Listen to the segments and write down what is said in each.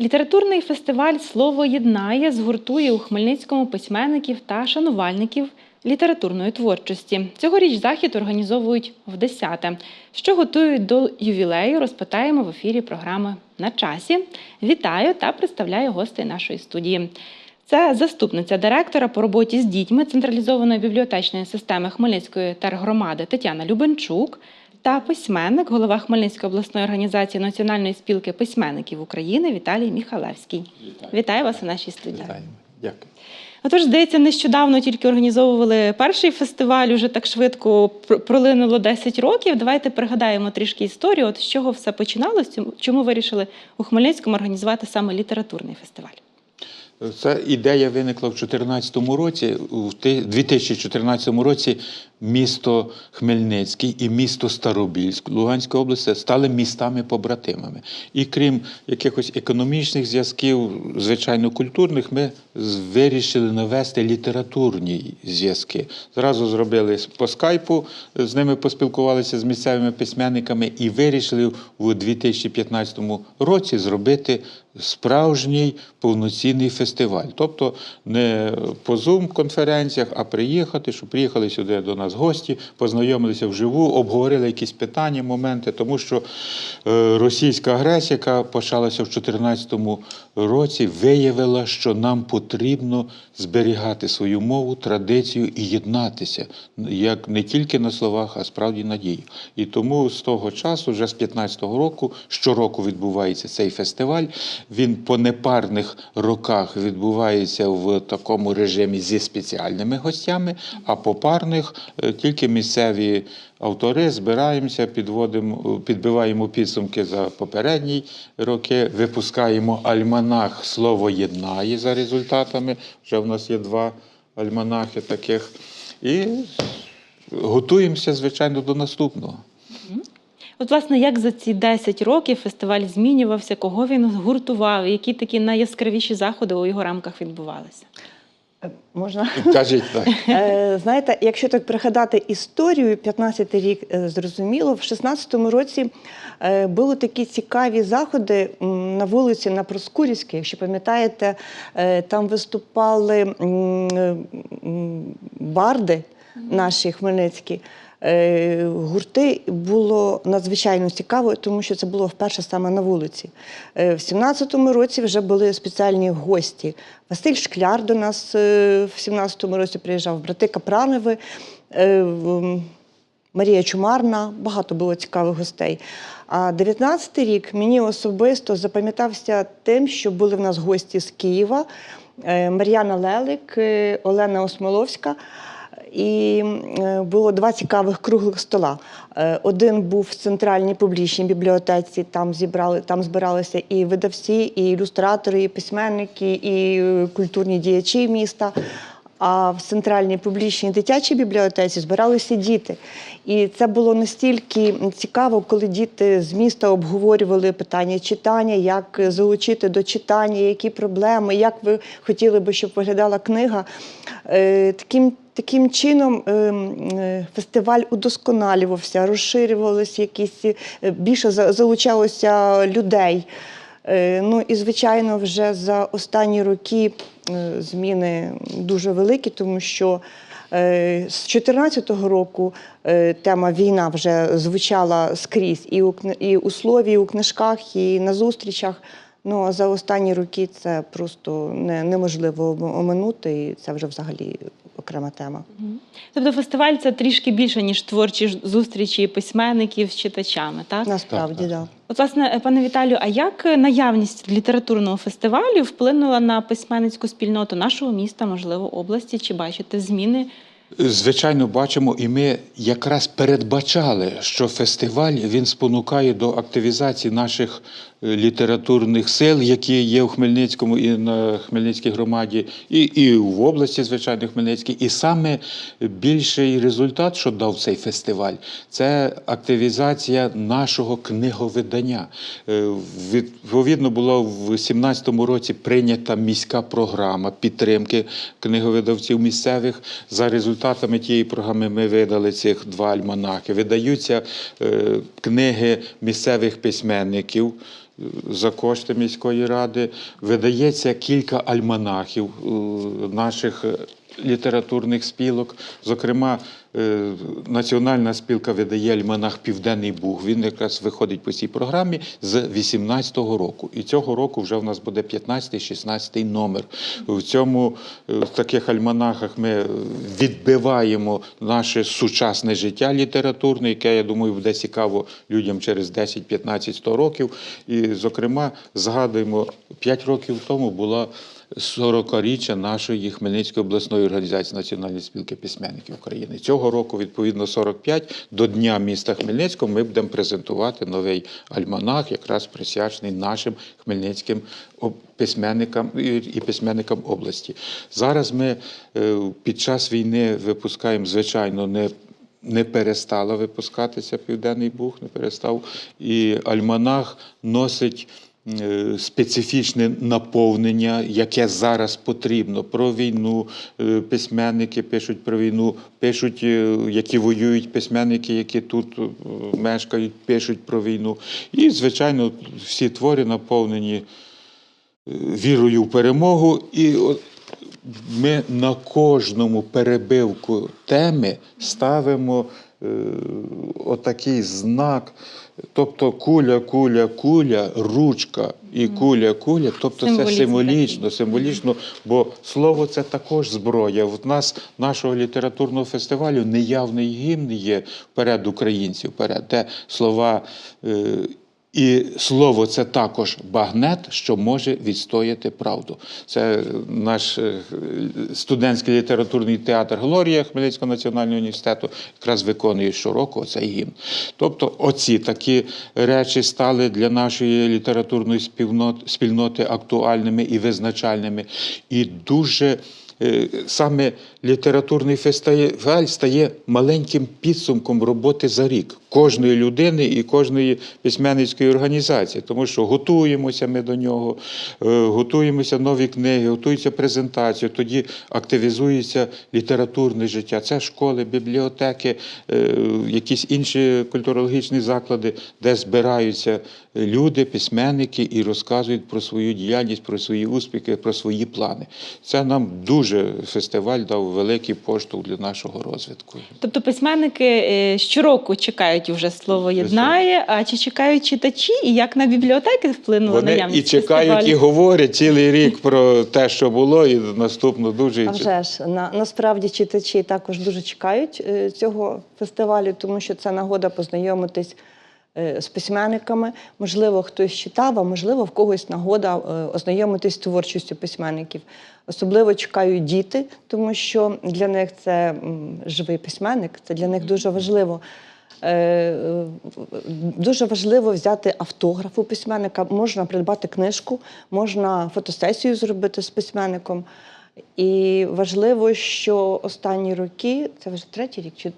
Літературний фестиваль Слово єднає згуртує у Хмельницькому письменників та шанувальників літературної творчості. Цьогоріч захід організовують в десяте. Що готують до ювілею, розпитаємо в ефірі програми на часі. Вітаю та представляю гостей нашої студії. Це заступниця директора по роботі з дітьми централізованої бібліотечної системи Хмельницької тергромади Тетяна Любенчук та письменник, голова Хмельницької обласної організації Національної спілки письменників України Віталій Міхалевський. Вітаю. Вітаю вас у нашій студії. Вітаємо. Дякую. Отож, здається, нещодавно тільки організовували перший фестиваль, уже так швидко пролинуло 10 років. Давайте пригадаємо трішки історію. От з чого все починалось, чому- вирішили у Хмельницькому організувати саме літературний фестиваль? Ця ідея виникла в 2014 році. У ти- 2014 році місто Хмельницький і місто Старобільськ Луганської області стали містами-побратимами. І крім якихось економічних зв'язків, звичайно, культурних, ми вирішили навести літературні зв'язки. Зразу зробили по скайпу, з ними поспілкувалися з місцевими письменниками і вирішили у 2015 році зробити справжній повноцінний фестиваль. Тобто не по Zoom-конференціях, а приїхати, щоб приїхали сюди до нас гості, познайомилися вживу, обговорили якісь питання, моменти, тому що е, російська агресія, яка почалася в 2014 році, виявила, що нам потрібно зберігати свою мову, традицію і єднатися, як не тільки на словах, а справді на дії. І тому з того часу, вже з 15-го року, щороку відбувається цей фестиваль. Він по непарних роках відбувається в такому режимі зі спеціальними гостями, а по парних тільки місцеві автори збираємося, підводимо, підбиваємо підсумки за попередні роки, випускаємо альманах Слово єднає за результатами. Вже в нас є два альманахи таких. І готуємося, звичайно, до наступного. От, власне, як за ці 10 років фестиваль змінювався, кого він гуртував, які такі найяскравіші заходи у його рамках відбувалися? Е, Можна? Кажіть так. Е, Знаєте, якщо так пригадати історію, 15-й рік е, зрозуміло, в 16-му році були такі цікаві заходи на вулиці на Проскурівській. Якщо пам'ятаєте, там виступали барди наші хмельницькі. Е, Гурти було надзвичайно цікаво, тому що це було вперше саме на вулиці. Е, В 17-му році вже були спеціальні гості. Василь Шкляр до нас е, в 17-му році приїжджав, брати Капранови, Марія Чумарна, багато було цікавих гостей. А 19-й рік мені особисто запам'ятався тим, що були в нас гості з Києва, Мар'яна Лелик, Олена Осмоловська. І е, було два цікавих круглих стола. Е, Один був в центральній публічній бібліотеці. Там зібрали, там збиралися і видавці, і ілюстратори, і письменники, і е, культурні діячі міста. А в центральній публічній дитячій бібліотеці збиралися діти. І це було настільки цікаво, коли діти з міста обговорювали питання читання, як залучити до читання, які проблеми, як ви хотіли би, щоб виглядала книга. Е, Таким Таким чином е, м, е, фестиваль удосконалювався, розширювалися якісь е, більше залучалося людей. Е, Ну і звичайно, вже за останні роки е, зміни дуже великі, тому що е, з 2014 року тема війна вже звучала скрізь і у слові, і у книжках, і на зустрічах. Ну а за останні роки це просто не, неможливо оминути, і це вже взагалі окрема тема. Тобто фестиваль це трішки більше, ніж творчі ж зустрічі письменників з читачами, так? Насправді, Так, так. так. Да. От, власне, е, пане Віталію, а як наявність літературного фестивалю вплинула на письменницьку спільноту нашого міста, можливо, області? Чи бачите зміни? Звичайно, бачимо, і ми якраз передбачали, що фестиваль він спонукає до активізації наших літературних сил, які є в Хмельницькому і на Хмельницькій громаді, і, і в області, звичайно, Хмельницькій. І саме більший результат, що дав цей фестиваль, це активізація нашого книговидання. Е, Відповідно, була в 2017 році прийнята міська програма підтримки книговидавців місцевих. За результатами тієї програми ми видали цих два альманахи. Видаються е, книги місцевих письменників. За кошти міської ради. Видається кілька альманахів е, наших е, літературних спілок. Зокрема, Національна спілка видає альманах Південний Буг. Він якраз виходить по цій програмі з 18-го року. І цього року вже в нас буде 15-16 номер. В цьому е, в таких альманахах ми е, відбиваємо наше сучасне життя літературне, яке, я думаю, буде цікаво людям через 10, 15, 100 років. І, зокрема, згадуємо, 5 років тому була 40-річчя нашої Хмельницької обласної організації Національної спілки письменників України. Цього року, відповідно, 45 до Дня міста Хмельницького ми будемо презентувати новий альманах, якраз присвячений нашим хмельницьким письменникам і письменникам області. Зараз ми е, під час війни випускаємо, звичайно, не не перестала випускатися Південний Буг, не перестав. І альманах носить специфічне наповнення, яке зараз потрібно. Про війну е, письменники пишуть про війну, пишуть, е, які воюють письменники, які тут е, мешкають, пишуть про війну. І, звичайно, всі твори наповнені е, вірою в перемогу. І ми на кожному перебивку теми ставимо е, отакий знак. Тобто куля, куля, куля, ручка і куля, куля. Тобто Символізм це символічно, символічно, бо слово це також зброя. В нас нашого літературного фестивалю неявний гімн є перед українців, перед де слова. Е, і слово це також багнет, що може відстояти правду. Це наш е, студентський літературний театр Глорія Хмельницького національного університету якраз виконує щороку цей гімн. Тобто, оці такі речі стали для нашої літературної спільноти, актуальними і визначальними. І дуже е, саме літературний фестиваль стає маленьким підсумком роботи за рік кожної людини і кожної письменницької організації, тому що готуємося ми до нього, е, готуємося нові книги, готується презентація, тоді активізується літературне життя. Це школи, бібліотеки, е, якісь інші культурологічні заклади, де збираються люди, письменники і розказують про свою діяльність, про свої успіхи, про свої плани. Це нам дуже фестиваль дав великий поштовх для нашого розвитку. Тобто письменники е, щороку чекають уже слово єднає. А чи чекають читачі, і як на бібліотеки вплинула Вони наявність і чекають, і говорять цілий рік про те, що було, і наступно дуже А вже ж на, насправді читачі також дуже чекають е, цього фестивалю, тому що це нагода познайомитись з письменниками. Можливо, хтось читав, а можливо, в когось нагода е, ознайомитись з творчістю письменників. Особливо чекають діти, тому що для них це живий письменник, це для них дуже важливо. Е, е, Дуже важливо взяти автограф у письменника. Можна придбати книжку, можна фотосесію зробити з письменником. І важливо, що останні роки, це вже третій рік, чи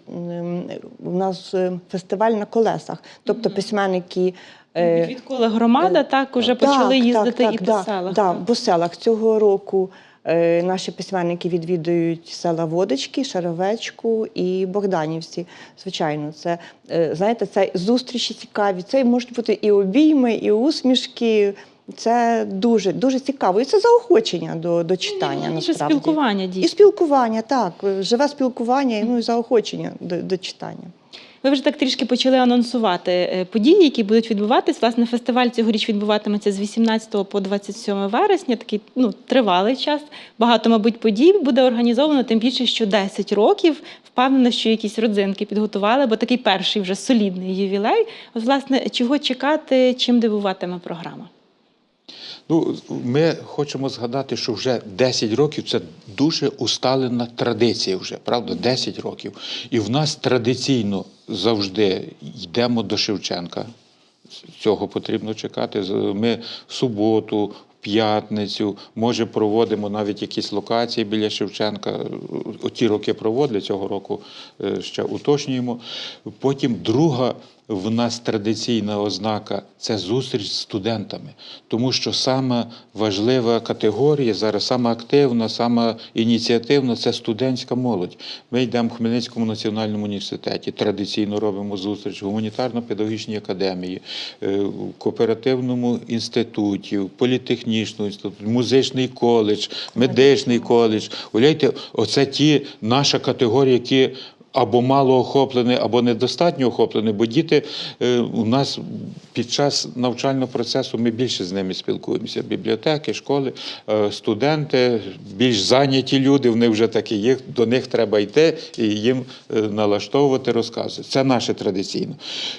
у нас е, фестиваль на колесах. Тобто письменники. е, Відколи громада так уже почали їздити і по да, селах. Так. по селах цього року е, наші письменники відвідують села Водочки, Шаровечку і Богданівці. Звичайно, це е, знаєте, це зустрічі цікаві. Це можуть бути і обійми, і усмішки. Це дуже дуже цікаво. І це заохочення до, до читання. Це насправді. спілкування І спілкування, так, живе спілкування, і, ну і заохочення до, до читання. Ви вже так трішки почали анонсувати е, події, які будуть відбуватись. Власне, фестиваль цьогоріч відбуватиметься з 18 по 27 вересня. Такий ну тривалий час. Багато, мабуть, подій буде організовано, тим більше, що 10 років. Впевнена, що якісь родзинки підготували, бо такий перший вже солідний ювілей. От, власне, чого чекати, чим дивуватиме програма? Ну, ми хочемо згадати, що вже 10 років це дуже усталена традиція, вже правда, 10 років. І в нас традиційно завжди йдемо до Шевченка. Цього потрібно чекати. Ми в суботу, п'ятницю, може, проводимо навіть якісь локації біля Шевченка. Оті роки проводили, цього року е, ще уточнюємо. Потім друга в нас традиційна ознака це зустріч з студентами, тому що сама важлива категорія зараз, сама активна, сама ініціативна це студентська молодь. Ми йдемо в Хмельницькому національному університеті, традиційно робимо зустріч в гуманітарно-педагогічній академії, е, в кооперативному інституті, в політехнічному інституті, музичний коледж, медичний коледж. Уявляєте, оце ті наша категорія, які або мало охоплені, або недостатньо охоплений, бо діти е, у нас під час навчального процесу ми більше з ними спілкуємося. Бібліотеки, школи, е, студенти, більш зайняті люди, вони вже такі, їх, до них треба йти і їм е, налаштовувати, розкази. Це наше традиційно.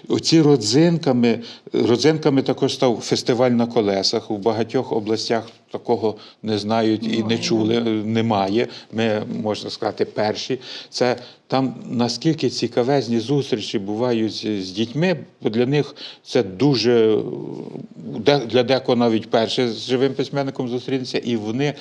Оці родзинками, родзинками також став фестиваль на колесах. У багатьох областях такого не знають і не чули, е, немає. Ми, можна сказати, перші. Це там наскільки цікавезні зустрічі бувають з, дітьми, бо для них це дуже е, для декого навіть перше з живим письменником зустрітися, і вони.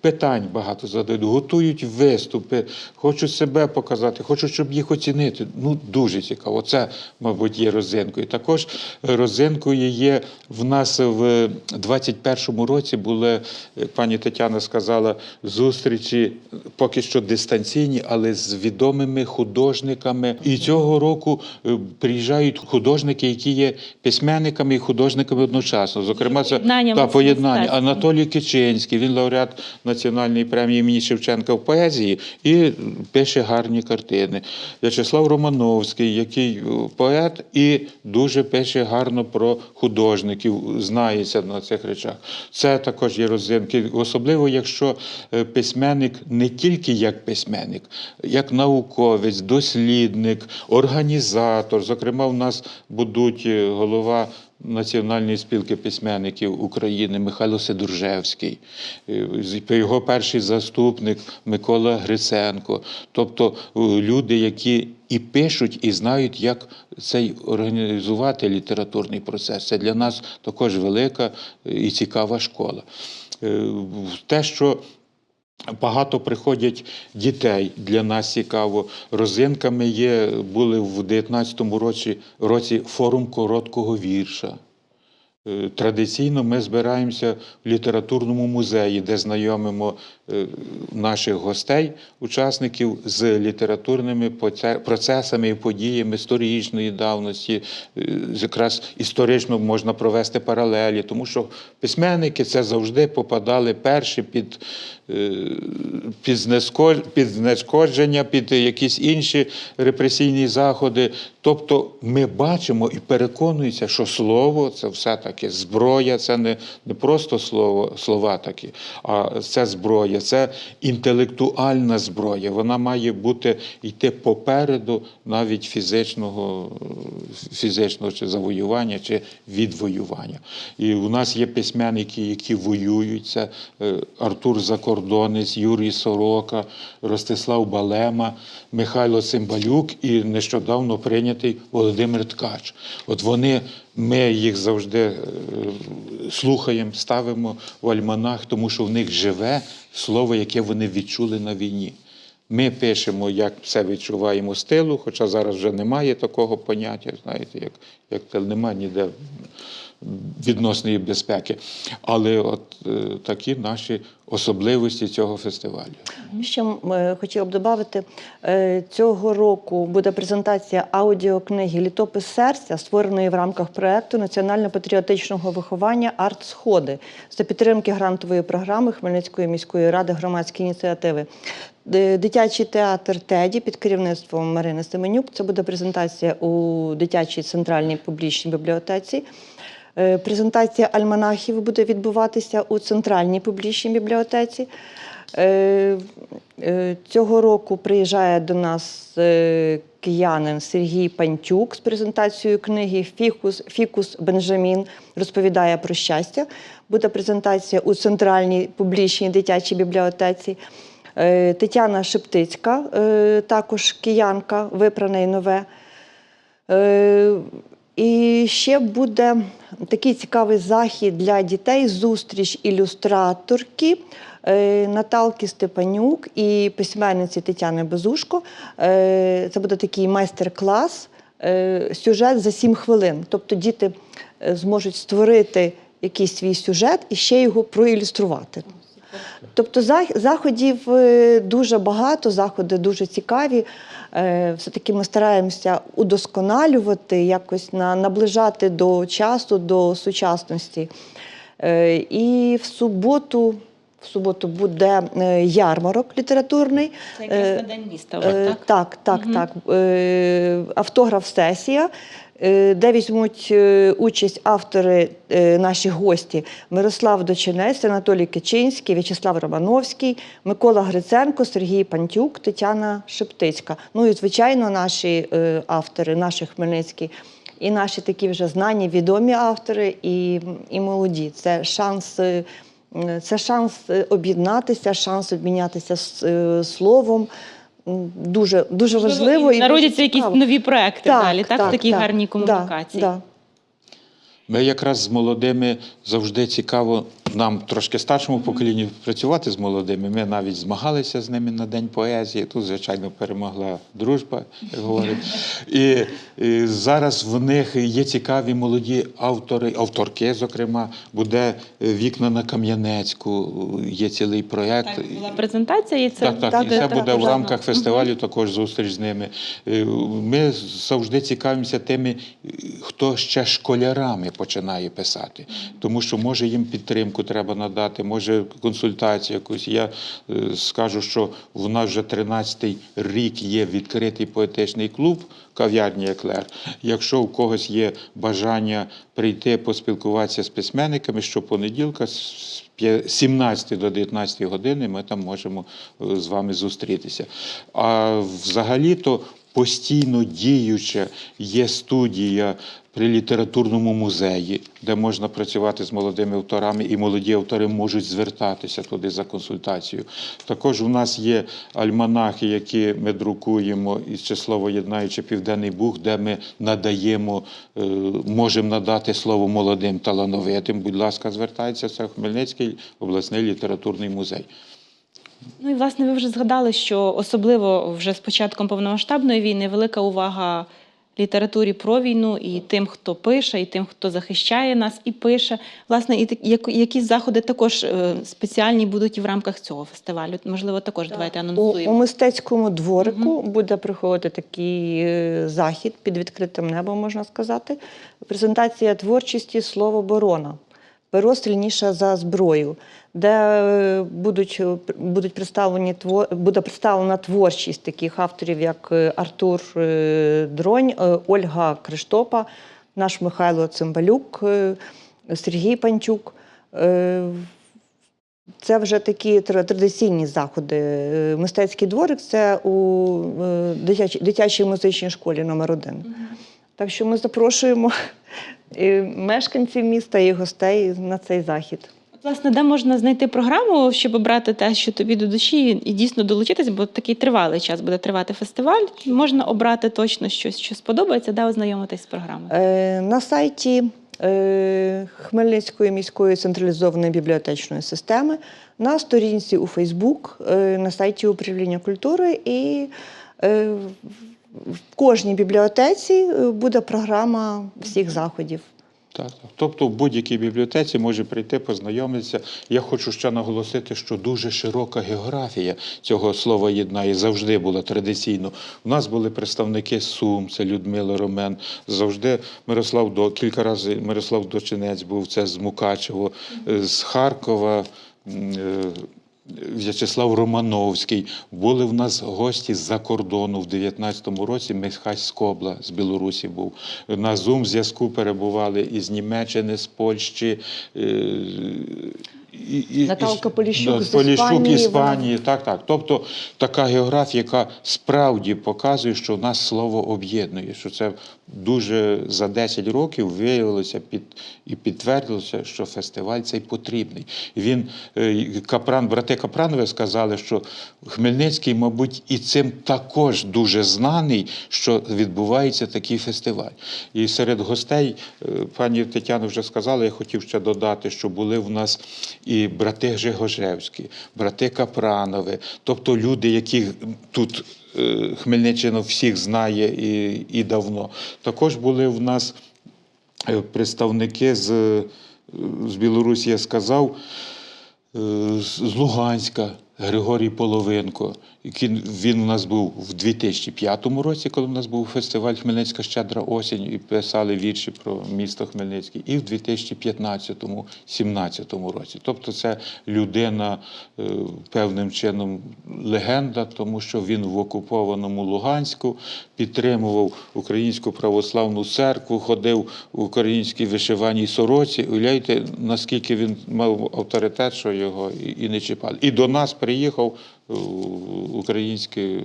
Питань багато задають, готують виступи, хочуть себе показати, хочуть, щоб їх оцінити. Ну, дуже цікаво. Це, мабуть, є розинкою. Також розинкою є в нас в 21-му році були, як пані Тетяна сказала, зустрічі поки що дистанційні, але з відомими художниками. І цього року е, приїжджають художники, які є письменниками і художниками одночасно. Зокрема, це Поєднання та, поєднання. Анатолій Кичинський, він лауреат Національної премії імені Шевченка в поезії і пише гарні картини. В'ячеслав Романовський, який е, поет і дуже пише гарно про художників, знається на цих речах. Це також є розинки, особливо якщо е, письменник не тільки як письменник, як науковець, дослідник, організатор. Зокрема, в нас будуть е, голова Національної спілки письменників України Михайло Сидоржевський, е, його перший заступник Микола Гриценко. Тобто е, люди, які і пишуть, і знають, як цей організувати літературний процес. Це для нас також велика е, і цікава школа. Те, що Багато приходять дітей для нас цікаво. Розинками є, були в 19-му році, році форум короткого вірша. Е, Традиційно ми збираємося в літературному музеї, де знайомимо е, наших гостей, учасників з літературними процесами і подіями сторічної давності. Е, Якраз історично можна провести паралелі, тому що письменники це завжди попадали перші під, під знешкодження, під якісь інші репресійні заходи. Тобто ми бачимо і переконуємося, що слово це все-таки зброя, це не, не просто слово, слова такі, а це зброя, це інтелектуальна зброя. Вона має бути йти попереду навіть фізичного, фізичного чи завоювання, чи відвоювання. І у нас є письменники, які воюють. Це е, Артур Закордонець, Юрій Сорока, Ростислав Балема, Михайло Цимбалюк і нещодавно прийнятий Володимир Ткач. От вони, ми їх завжди е, слухаємо, ставимо в альманах, тому що в них живе слово, яке вони відчули на війні. Ми пишемо, як це відчуваємо з тилу, хоча зараз вже немає такого поняття, знаєте, як, як немає ніде відносної безпеки. Але от е, такі наші особливості цього фестивалю. Ще е, хотіла б додати, е, цього року буде презентація аудіокниги Літопис серця, створеної в рамках проекту національно-патріотичного виховання Арт Сходи за підтримки грантової програми Хмельницької міської ради громадської ініціативи. Дитячий театр Теді під керівництвом Марини Семенюк. Це буде презентація у дитячій центральній публічній бібліотеці. Е, Презентація альманахів буде відбуватися у центральній публічній бібліотеці. Е, е, Цього року приїжджає до нас киянин Сергій Пантюк з презентацією книги Фікус, Фікус Бенджамін розповідає про щастя. Буде презентація у центральній публічній дитячій бібліотеці. Тетяна Шептицька, також киянка, випране і нове. І ще буде такий цікавий захід для дітей зустріч ілюстраторки е, Наталки Степанюк і письменниці Тетяни Безушко. Е, Це буде такий майстер-клас. е, сюжет за 7 хвилин. Тобто діти зможуть створити якийсь свій сюжет і ще його проілюструвати. Тобто заходів дуже багато, заходи дуже цікаві. Е, Все-таки ми стараємося удосконалювати, якось на, наближати до часу, до сучасності. Е, І в суботу, в суботу буде е, ярмарок літературний. Це якраз на день міста. Так, так? Так, так, так. Автограф-сесія, де візьмуть е, участь автори, е, наші гості Мирослав Дочинець, Анатолій Кичинський, В'ячеслав Романовський, Микола Гриценко, Сергій Пантюк, Тетяна Шептицька. Ну і, звичайно, наші е, автори, наші хмельницькі. І наші такі вже знані, відомі автори і, і молоді. Це шанс. е, Це шанс е, об'єднатися, шанс обмінятися е, словом. Дуже, дуже важливо. і народяться дуже якісь цікаво. нові проекти далі, так, в такій так, гарній да, комунікації. Да, Ми якраз з молодими завжди цікаво нам трошки старшому поколінню працювати з молодими. Ми навіть змагалися з ними на День поезії. Тут, звичайно, перемогла дружба, як говорять. І, і зараз в них є цікаві молоді автори, авторки, зокрема, буде е, вікна на Кам'янецьку, є цілий проєкт. Так, була презентація, і це Так, так, Так, і це буде в рамках фестивалю також зустріч з ними. Е, Ми завжди цікавимося тими, хто ще школярами починає писати, тому що може їм підтримку треба надати, може консультацію якусь. Я е, скажу, що в нас вже 13-й рік є відкритий поетичний клуб. Кав'ярні Еклер. Якщо у когось є бажання прийти поспілкуватися з письменниками, щопонеділка з 17 до 19 години ми там можемо е, з вами зустрітися. А взагалі-то постійно діюча є студія при літературному музеї, де можна працювати з молодими авторами, і молоді автори можуть звертатися туди за консультацією. Також у нас є альманахи, які ми друкуємо із число «Воєднаючи Південний Буг, де ми надаємо, е, можемо надати слово молодим талановитим. Будь ласка, звертайтеся, це Хмельницький обласний літературний музей. Ну і власне ви вже згадали, що особливо вже з початком повномасштабної війни велика увага літературі про війну і тим, хто пише, і тим, хто захищає нас і пише. Власне, і так- як- якісь заходи також е, спеціальні будуть і в рамках цього фестивалю. Можливо, також давайте У, у мистецькому дворику буде приходити такий е, захід під відкритим небом, можна сказати. Презентація творчості Слово Борона. Перо сильніше за зброю, де е, будуть, е, будуть представлені буде представлена творчість таких авторів, як е, Артур Дронь, Ольга Криштопа, наш Михайло Цимбалюк, Сергій Панчук. Це вже такі традиційні заходи. Мистецький дворик це у дитячій музичній школі номер 1 Так що ми запрошуємо і мешканців міста і гостей на цей захід. Власне, де можна знайти програму, щоб обрати те, що тобі до душі, і дійсно долучитись, бо такий тривалий час буде тривати фестиваль. Можна обрати точно щось, що сподобається, де ознайомитись з програмою. Е, На сайті е, Хмельницької міської централізованої бібліотечної системи, на сторінці у Фейсбук, е, на сайті управління культури і е, в- кожній бібліотеці е, буде програма всіх заходів. Так, так. Тобто в будь-якій бібліотеці може прийти, познайомитися. Я хочу ще наголосити, що дуже широка географія цього слова єднає завжди була традиційно. У нас були представники Сум, це Людмила Ромен. Завжди Мирослав до кілька разів Мирослав Дочинець був це з Мукачево, е, з Харкова. Е, В'ячеслав Романовський. Були в нас гості з-за кордону в 19-му році. Михась Скобла з Білорусі був. На зум зв'язку перебували із Німеччини, з Польщі. І, і, Наталка Поліщук да, з Поліщук Іспанії, Іспанії. Так, так. Тобто така географія, яка справді показує, що нас слово об'єднує, що це дуже за 10 років виявилося під, і підтвердилося, що фестиваль цей потрібний. Він, е, Капран, брати Капранови сказали, що Хмельницький, мабуть, і цим також дуже знаний, що відбувається такий фестиваль. І серед гостей, е, пані Тетяна вже сказала, я хотів ще додати, що були в нас і брати Жигожевські, брати Капранови, тобто люди, яких тут е, Хмельниччина всіх знає і, і давно. Також були в нас е, представники з, е, з Білорусі, я сказав, з Луганська. Григорій Половинко, він у нас був в 2005 році, коли у нас був фестиваль Хмельницька щедра осінь, і писали вірші про місто Хмельницький, і в 2015-2017 році. Тобто це людина е, певним чином легенда, тому що він в окупованому Луганську підтримував Українську православну церкву, ходив в українській вишиваній сороці. Уявляєте, наскільки він мав авторитет, що його і, не чіпали. І до нас приїхав українські,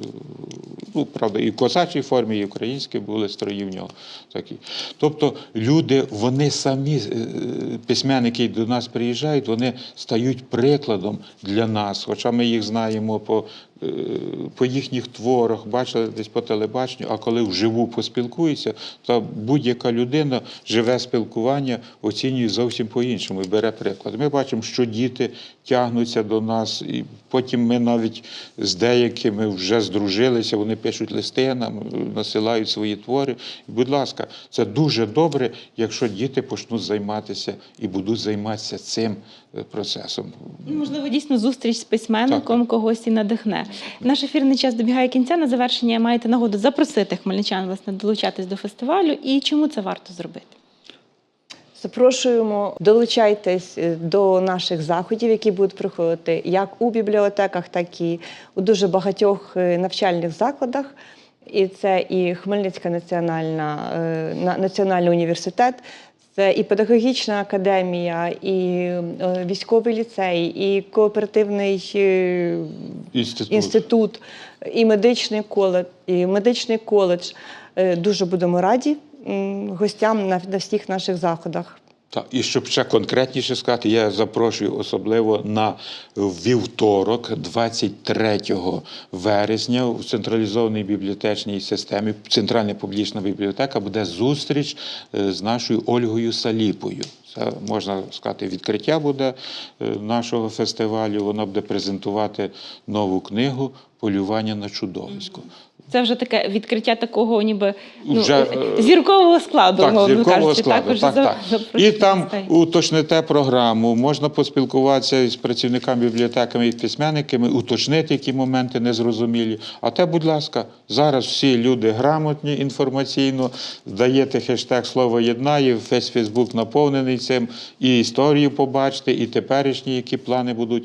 ну, правда, і в козачій формі, і українські були строї в нього такі. Тобто люди, вони самі, е, письменники, до нас приїжджають, вони стають прикладом для нас. Хоча ми їх знаємо по, е, по їхніх творах, бачили десь по телебаченню, а коли вживу поспілкуються, то будь-яка людина живе спілкування оцінює зовсім по-іншому і бере приклад. Ми бачимо, що діти тягнуться до нас, і потім ми навіть з деякими вже здружилися, вони пишуть листи нам, насилають свої твори. І, будь ласка, це дуже добре, якщо діти почнуть займатися і будуть займатися цим е, процесом. Ну, Можливо, дійсно зустріч з письменником когось і надихне. Наш ефірний час добігає кінця. На завершення маєте нагоду запросити хмельничан власне долучатись до фестивалю. І чому це варто зробити? Запрошуємо, долучайтесь е, до наших заходів, які будуть проходити як у бібліотеках, так і у дуже багатьох е, навчальних закладах. І це і Хмельницька національна е, національний університет, це і педагогічна академія, і військовий ліцей, і кооперативний Інститут. інститут, і медичний коледж, і медичний коледж. Дуже будемо раді гостям на, на всіх наших заходах. Так, і щоб ще конкретніше сказати, я запрошую особливо на вівторок, 23 вересня, у централізованій бібліотечній системі, Центральна публічна бібліотека, буде зустріч е, з нашою Ольгою Саліпою. Це можна сказати, відкриття буде е, нашого фестивалю. Вона буде презентувати нову книгу Полювання на чудовисько. Це вже таке відкриття такого, ніби ну, Вже, е, зіркового складу, Так, зіркового кажучи. складу. Також Так, за- так. І там гостей. уточните програму, можна поспілкуватися з працівниками бібліотеками і письменниками, уточнити, які моменти незрозумілі. А те, будь ласка, зараз всі люди грамотні інформаційно, даєте хештег слово єднає, весь Фейсбук наповнений цим, і історію побачите, і теперішні, які плани будуть.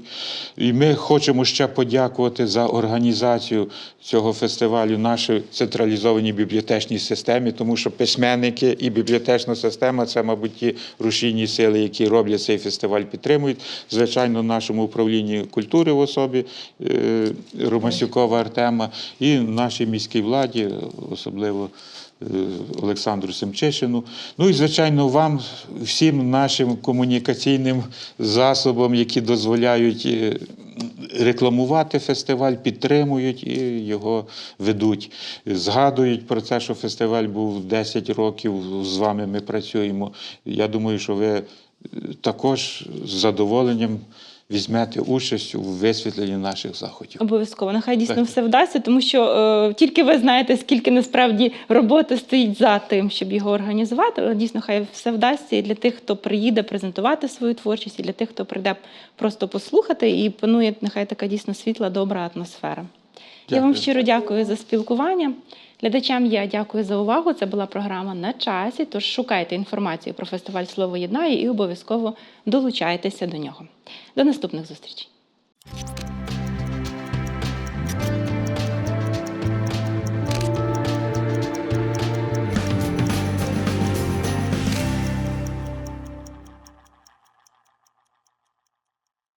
І ми хочемо ще подякувати за організацію цього фестивалю нашій централізованій бібліотечній системі, тому що письменники і бібліотечна система це, мабуть, ті рушійні сили, які роблять цей фестиваль, підтримують. Звичайно, нашому управлінні культури в особі е, Ромасюкова Артема і нашій міській владі, особливо. Е, Олександру Семчишину. Ну і, звичайно, вам, всім нашим комунікаційним засобам, які дозволяють е, рекламувати фестиваль, підтримують і його ведуть. Згадують про те, що фестиваль був 10 років, з вами ми працюємо. Я думаю, що ви е, також з задоволенням візьмете участь у висвітленні наших заходів. Обов'язково. Нехай дійсно Так. все вдасться, тому що е, тільки ви знаєте, скільки насправді роботи стоїть за тим, щоб його організувати. Але дійсно, хай все вдасться і для тих, хто приїде презентувати свою творчість, і для тих, хто прийде просто послухати, і панує нехай така дійсно світла, добра атмосфера. Я вам щиро дякую за спілкування. Глядачам я дякую за увагу. Це була програма на часі. Тож шукайте інформацію про фестиваль Слово єднає і обов'язково долучайтеся до нього. До наступних зустрічей.